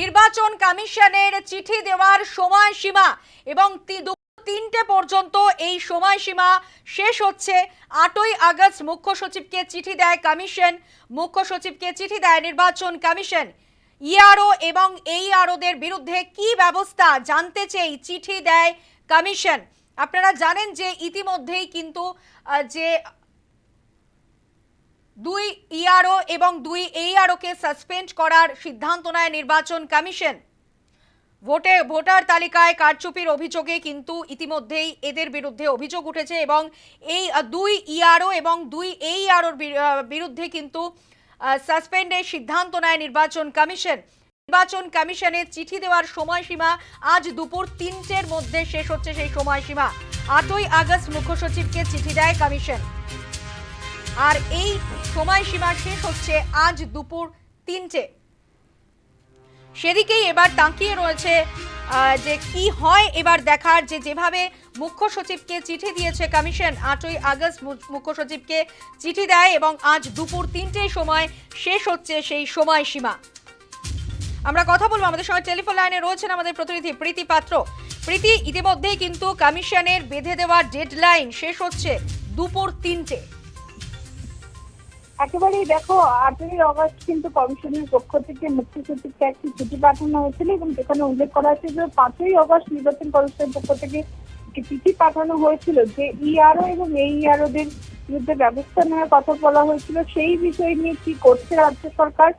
নির্বাচন কমিশনের চিঠি দেওয়ার সময়সীমা এবং তিনটে পর্যন্ত এই সময়সীমা শেষ হচ্ছে। আটই আগস্ট মুখ্য সচিবকে চিঠি দেয় কমিশন। মুখ্য সচিবকে চিঠি দেয় নির্বাচন কমিশন। ইআরও এবং এই আরোদের বিরুদ্ধে কি ব্যবস্থা জানতে চেয়ে চিঠি দেয় কমিশন। আপনারা জানেন যে ইতিমধ্যেই কিন্তু যে দুই ইআরও এবং দুই এইআরওকে সাসপেন্ড করার সিদ্ধান্ত নেয় নির্বাচন কমিশন। ভোটে, ভোটার তালিকায় কারচুপির অভিযোগে কিন্তু ইতিমধ্যেই এদের বিরুদ্ধে অভিযোগ উঠেছে এবং এই দুই ইআরও এবং দুই এইআরওর বিরুদ্ধে কিন্তু সাসপেন্ডের সিদ্ধান্ত নেয় নির্বাচন কমিশন। নির্বাচন কমিশনের চিঠি দেওয়ার সময়সীমা আজ দুপুর তিনটের মধ্যে শেষ হচ্ছে সেই সময়সীমা। আটই আগস্ট মুখ্য সচিবকে চিঠি দেয় কমিশন। আর এই সময়সীমা শেষ হচ্ছে আজ দুপুর তিনটে। সেদিকেই এবার তাকিয়ে রয়েছে যে কি হয় এবার দেখার, যে যেভাবে মুখ্য সচিবকে চিঠি দিয়েছে কমিশন, আটই আগস্ট মুখ্য সচিবকে চিঠি দেয় এবং আজ দুপুর তিনটের সময় শেষ হচ্ছে সেই সময়সীমা। আমরা কথা বলব আমাদের সঙ্গে টেলিফোন লাইনে রয়েছেন আমাদের প্রতিনিধি প্রীতি পাত্র। প্রীতি, ইতিমধ্যেই কিন্তু কমিশনের বেঁধে দেওয়া ডেডলাইন শেষ হচ্ছে দুপুর তিনটে। একেবারেই দেখো আটই অগস্ট কিন্তু কমিশনের পক্ষ থেকে মুখ্য সচিবকে একটি চিঠি পাঠানো হয়েছিল এবং যেখানে উল্লেখ করা হয়েছে যে পাঁচই অগস্ট নির্বাচন কমিশনের পক্ষ থেকে একটি চিঠি পাঠানো হয়েছিল যে ইআরও এবং এই ইআরওদের বিরুদ্ধে ব্যবস্থা নেওয়ার কথা বলা হয়েছিল। সেই বিষয় নিয়ে কি করছে রাজ্য সরকার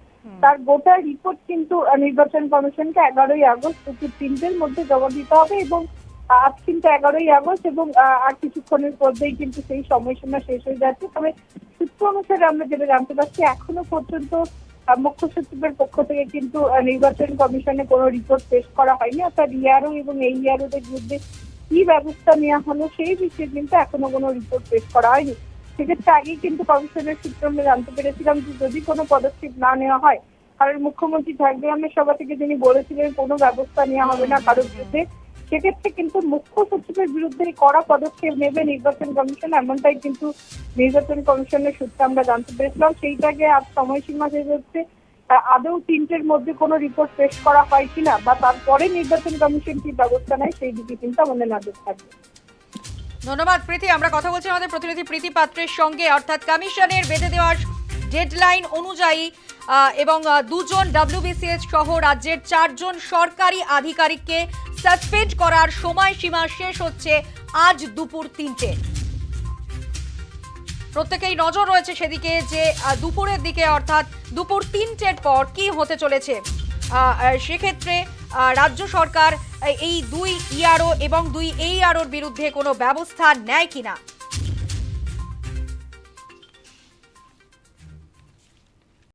তার গোটা রিপোর্ট কিন্তু নির্বাচন কমিশনকে এগারোই আগস্ট দুপুর তিনটের মধ্যে জমা দিতে হবে এবং আজ কিন্তু এগারোই আগস্ট এবং আর কিছুক্ষণের মধ্যেই কিন্তু সেই সময়সীমা শেষ হয়ে যাচ্ছে। তবে সূত্র অনুসারে আমরা যেটা জানতে পারছি, এখনও পর্যন্ত মুখ্য সচিবের পক্ষ থেকে কিন্তু নির্বাচন কমিশনে কোনো রিপোর্ট পেশ করা হয়নি। অর্থাৎ ইআরও এবং এই ইআরওদের বিরুদ্ধে কি ব্যবস্থা নেওয়া হলো সেই বিষয়ে কিন্তু এখনও কোনো রিপোর্ট পেশ করা হয়নি। সেক্ষেত্রে আগেই কিন্তু কমিশনের সূত্রে আমরা জানতে পেরেছিলাম যে যদি কোনো পদক্ষেপ না নেওয়া হয়, কারণ মুখ্যমন্ত্রী ঝাড়গ্রামের সভা থেকে তিনি বলেছিলেন কোনো ব্যবস্থা নেওয়া হবে না কারোর বিরুদ্ধে সেক্ষেত্রে কিন্তু মুখ্য সচিবের বিরুদ্ধে কড়া পদক্ষেপ নেবে নির্বাচন কমিশন, এমনটাই কিন্তু নির্বাচন কমিশনের সূত্রে আমরা জানতে পেরেছিলাম। সেইটাকে আজ সময়সীমা শেষ হচ্ছে আদৌ তিনটের মধ্যে কোনো রিপোর্ট পেশ করা হয় কিনা বা তারপরে নির্বাচন কমিশন কি ব্যবস্থা নেয়, সেই দিকে কিন্তু আমাদের নজর থাকবে। ধন্যবাদ, প্রীতি। আমরা কথা বলছি আমাদের প্রতিনিধি প্রীতি পাত্রের সঙ্গে। অর্থাৎ কমিশনের বেঁধে দেওয়ার ডেডলাইন অনুযায়ী এবং দুজন ডাব্লিউবিসিএস সহ রাজ্যের চারজন সরকারি আধিকারিককে সাসপেন্ড করার সময়সীমা শেষ হচ্ছে আজ দুপুর তিনটে। প্রত্যেকেই নজর রয়েছে সেদিকে যে দুপুরের দিকে অর্থাৎ দুপুর তিনটের পর কি হতে চলেছে। সেক্ষেত্রে রাজ্য সরকার এই দুই ইআরও এবং দুই এইআরওর বিরুদ্ধে কোনো ব্যবস্থা নেয় কিনা?